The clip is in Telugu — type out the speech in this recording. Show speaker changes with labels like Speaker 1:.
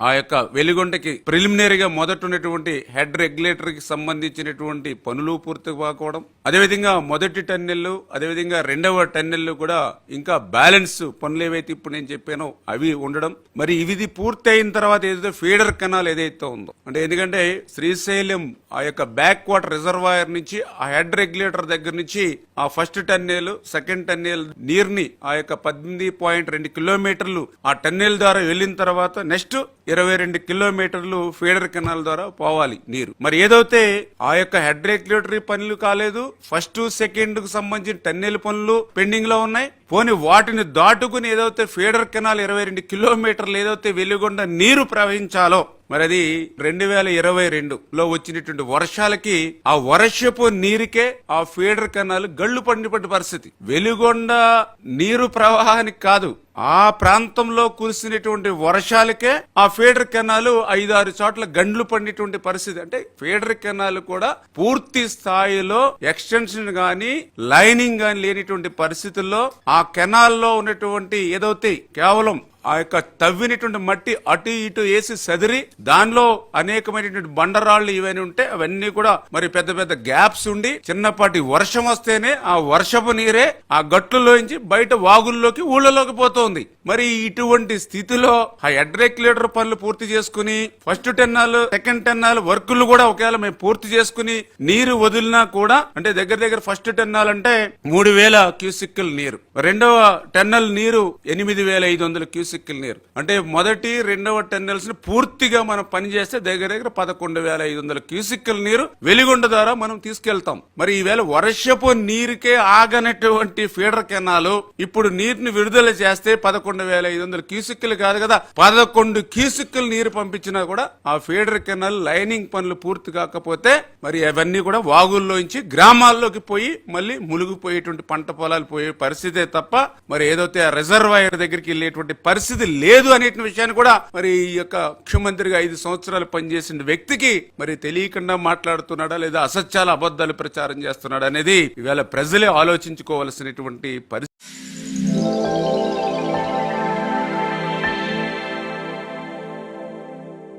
Speaker 1: ఆ యొక్క వెలిగొండకి ప్రిలిమినరీగా మొదట ఉన్నటువంటి హెడ్ రెగ్యులేటర్కి సంబంధించినటువంటి పనులు పూర్తి కాకపోవడం అదేవిధంగా మొదటి టన్నెల్ అదేవిధంగా రెండవ టన్నెల్ కూడా ఇంకా బ్యాలెన్స్ పనులు ఏవైతే ఇప్పుడు నేను చెప్పానో అవి ఉండడం. మరి ఇది పూర్తి అయిన తర్వాత ఏదైతే ఫీడర్ కెనాల్ ఏదైతే ఉందో అంటే ఎందుకంటే శ్రీశైలం ఆ యొక్క బ్యాక్ వాటర్ రిజర్వాయర్ నుంచి ఆ హెడ్ రెగ్యులేటర్ దగ్గర నుంచి ఆ ఫస్ట్ టన్నెల్ సెకండ్ టన్నెల్ నీరుని ఆ యొక్క పద్దెనిమిది పాయింట్ రెండు కిలోమీటర్లు ఆ టన్నెల్ ద్వారా వెళ్ళిన తర్వాత నెక్స్ట్ ఇరవై రెండు కిలోమీటర్లు ఫీడర్ కెనాల్ ద్వారా పోవాలి నీరు. మరి ఏదైతే ఆ యొక్క హెడ్ రెగ్యులేటరీ పనులు కాలేదు ఫస్ట్ సెకండ్కు సంబంధించిన టన్నెల్ పనులు పెండింగ్లో ఉన్నాయి. పోని వాటిని దాటుకుని ఏదైతే ఫీడర్ కెనాల్ ఇరవై రెండు కిలోమీటర్లు ఏదైతే వెలుగొండ నీరు ప్రవహించాలో మరి అది రెండు వేల ఇరవై రెండు లో వచ్చినటువంటి వర్షాలకి ఆ వర్షపు నీరుకే ఆ ఫీడర్ కెనాల్ గళ్ళు పండిపడ్డ పరిస్థితి. వెలుగొండ నీరు ప్రవాహానికి కాదు ఆ ప్రాంతంలో కురిసినటువంటి వర్షాలకే ఆ ఫీడర్ కెనాలు ఐదారు చోట్ల గండ్లు పండినటువంటి పరిస్థితి. అంటే ఫీడర్ కెనాలు కూడా పూర్తి స్థాయిలో ఎక్స్టెన్షన్ గాని లైనింగ్ గాని లేనిటువంటి పరిస్థితుల్లో ఆ కెనాల్లో ఉన్నటువంటి ఏదైతే కేవలం ఆ యొక్క తవ్వినటువంటి మట్టి అటు ఇటు వేసి సదిరి దానిలో అనేకమైనటువంటి బండరాళ్ళు ఇవన్నీ ఉంటే అవన్నీ కూడా మరి పెద్ద పెద్ద గ్యాప్స్ ఉండి చిన్నపాటి వర్షం వస్తేనే ఆ వర్షపు నీరే ఆ గట్లలోంచి బయట వాగుల్లోకి ఊళ్ళలోకి పోతోంది. మరి ఇటువంటి స్థితిలో ఆ హెడ్ పనులు పూర్తి చేసుకుని ఫస్ట్ టెన్నాలు సెకండ్ టెన్నాలు వర్కులు కూడా ఒకవేళ మేము పూర్తి చేసుకుని నీరు వదిలినా కూడా అంటే దగ్గర దగ్గర ఫస్ట్ టెన్నాల్ అంటే మూడు వేల క్యూసిక్కుల నీరు. రెండవ టెన్నల్ నీరు ఎనిమిది వేల ఐదు వందల క్యూసిక్కుల నీరు. అంటే మొదటి రెండవ టెన్నెల్స్ని పూర్తిగా మనం పని చేస్తే దగ్గర దగ్గర పదకొండు వేల ఐదు వందల క్యూసిక్కుల నీరు వెలిగొండ ద్వారా మనం తీసుకెళ్తాం. మరి ఈవేళ వర్షపు నీరుకే ఆగనటువంటి ఫీడర్ కెనాలు ఇప్పుడు నీటిని విడుదల చేస్తే పదకొండు వేల ఐదు వందల క్యూసిక్కులు కాదు కదా పదకొండు క్యూసిక్కుల నీరు పంపించినా కూడా ఆ ఫీడర్ కెనాల్ లైనింగ్ పనులు పూర్తి కాకపోతే మరి అవన్నీ కూడా వాగుల్లోంచి గ్రామాల్లోకి పోయి మళ్ళీ మునిగిపోయేటువంటి పంట పొలాలు పోయే పరిస్థితే తప్ప మరి ఏదైతే ఆ రిజర్వాయర్ దగ్గరికి వెళ్ళేటువంటి పరిస్థితి పరిస్థితి లేదు అనే విషయాన్ని కూడా మరి ఈ యొక్క ముఖ్యమంత్రిగా ఐదు సంవత్సరాలు పనిచేసిన వ్యక్తికి మరి తెలియకుండా మాట్లాడుతున్నాడా లేదా అసత్యాల అబద్ధాలు ప్రచారం చేస్తున్నాడా అనేది ఇవాళ ప్రజలే ఆలోచించుకోవాల్సినటువంటి పరిస్థితి.